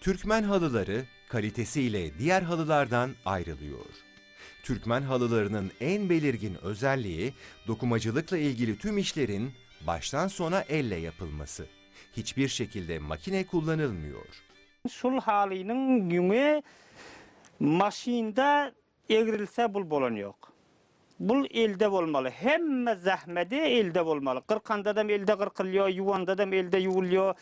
Türkmen halıları kalitesiyle diğer halılardan ayrılıyor. Türkmen halılarının en belirgin özelliği dokumacılıkla ilgili tüm işlerin baştan sona elle yapılması. Hiçbir şekilde makine kullanılmıyor. Şul halinin yüngü maşinde egrilse bul bolan yok. Bul elde olmalı. Hemme zahmeti elde olmalı. Kırkanda da elde kırkılıyor, yuvanda da elde yuvuluyor.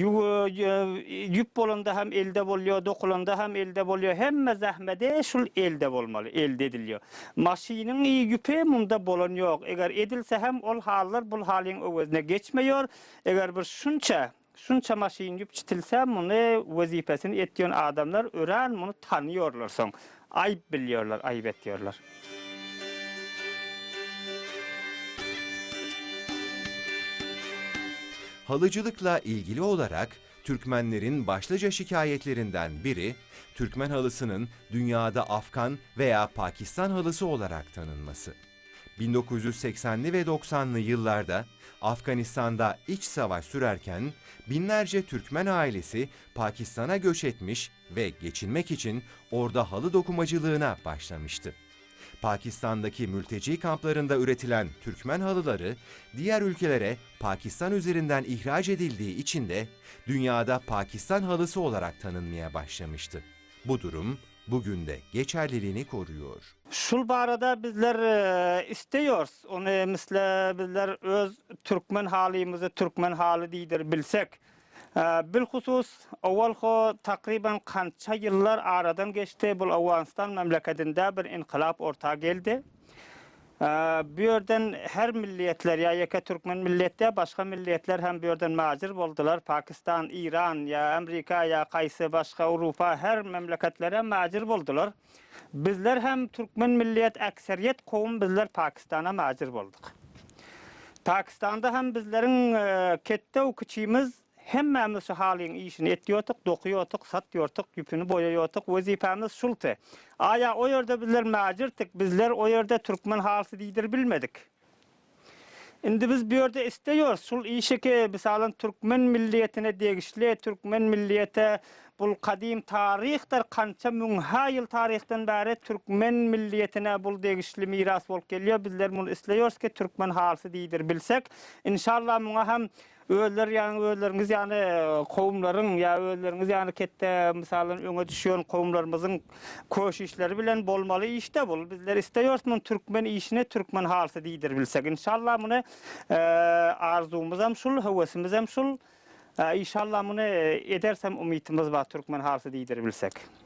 Yu- Yüp bolanda hem elde boluyor, dokulanda hem elde boluyor. Hemme zahmeti şul elde olmalı, elde ediliyor. Maşinin iyi yüpe munda bolan yok. Eğer edilse hem ol haller bul halin övezine geçmiyor. Eğer bir şunça şunça maşin yüp çitilse bunu vazifesini ettiğin adamlar öğren bunu tanıyorlar son. Ayıp biliyorlar, ayıp ediyorlar. Halıcılıkla ilgili olarak Türkmenlerin başlıca şikayetlerinden biri, Türkmen halısının dünyada Afgan veya Pakistan halısı olarak tanınması. 1980'li ve 90'lı yıllarda Afganistan'da iç savaş sürerken binlerce Türkmen ailesi Pakistan'a göç etmiş ve geçinmek için orada halı dokumacılığına başlamıştı. Pakistan'daki mülteci kamplarında üretilen Türkmen halıları diğer ülkelere Pakistan üzerinden ihraç edildiği için de dünyada Pakistan halısı olarak tanınmaya başlamıştı. Bu durum bugün de geçerliliğini koruyor. Şul barada bizler e, istiyoruz. Onu misle bizler öz Türkmen halimizi Türkmen halı diýdir bilsek. E, Bilhusus awal ho takriben kança yıllar aradan geçti. Bu Afganistan memleketinde bir inkılap ortaya geldi. Ee, Bu yerden her milliyetler ya yaka Türkmen milliyette başka milliyetler hem bu yerden macir boldular. Pakistan, İran ya Amerika ya kaysı başka Avrupa her memleketlere macir boldular. Bizler hem Türkmen milliyet ekseriyet kovum bizler Pakistan'a macir bolduk. Pakistan'da hem bizlerin e, kette okuçimiz hemmemiz şu halin işini etiyorduk, dokuyorduk, satıyorduk, yüpünü boyuyorduk, vazifemiz şultu. Aya o yerde bizler macirtik, bizler o yerde Türkmen halsı değildir bilmedik. Şimdi biz bir yerde istiyoruz. Şul işi ki misalın Türkmen milliyetine değişli, Türkmen milliyete bul kadim tarihler kança münha yıl tarihten beri Türkmen milliyetine bul değişli miras bolup geliyor. Bizler bunu istiyoruz ki Türkmen halsı değildir bilsek. İnşallah buna hem Öller yani ölleriniz yani kowumların ya ölleriniz yani kette misalın öňe düşýän kowumlarymyzyň köşüşleri bilen bolmaly işte bol. Bizler isteýäris mun türkmen işine türkmen halsy diýdir bilsek. İnşallah muny arzumyz hem şul, hewesimiz hem şul. Inşallah muny edersem umytymyz bar türkmen halsy diýdir bilsek.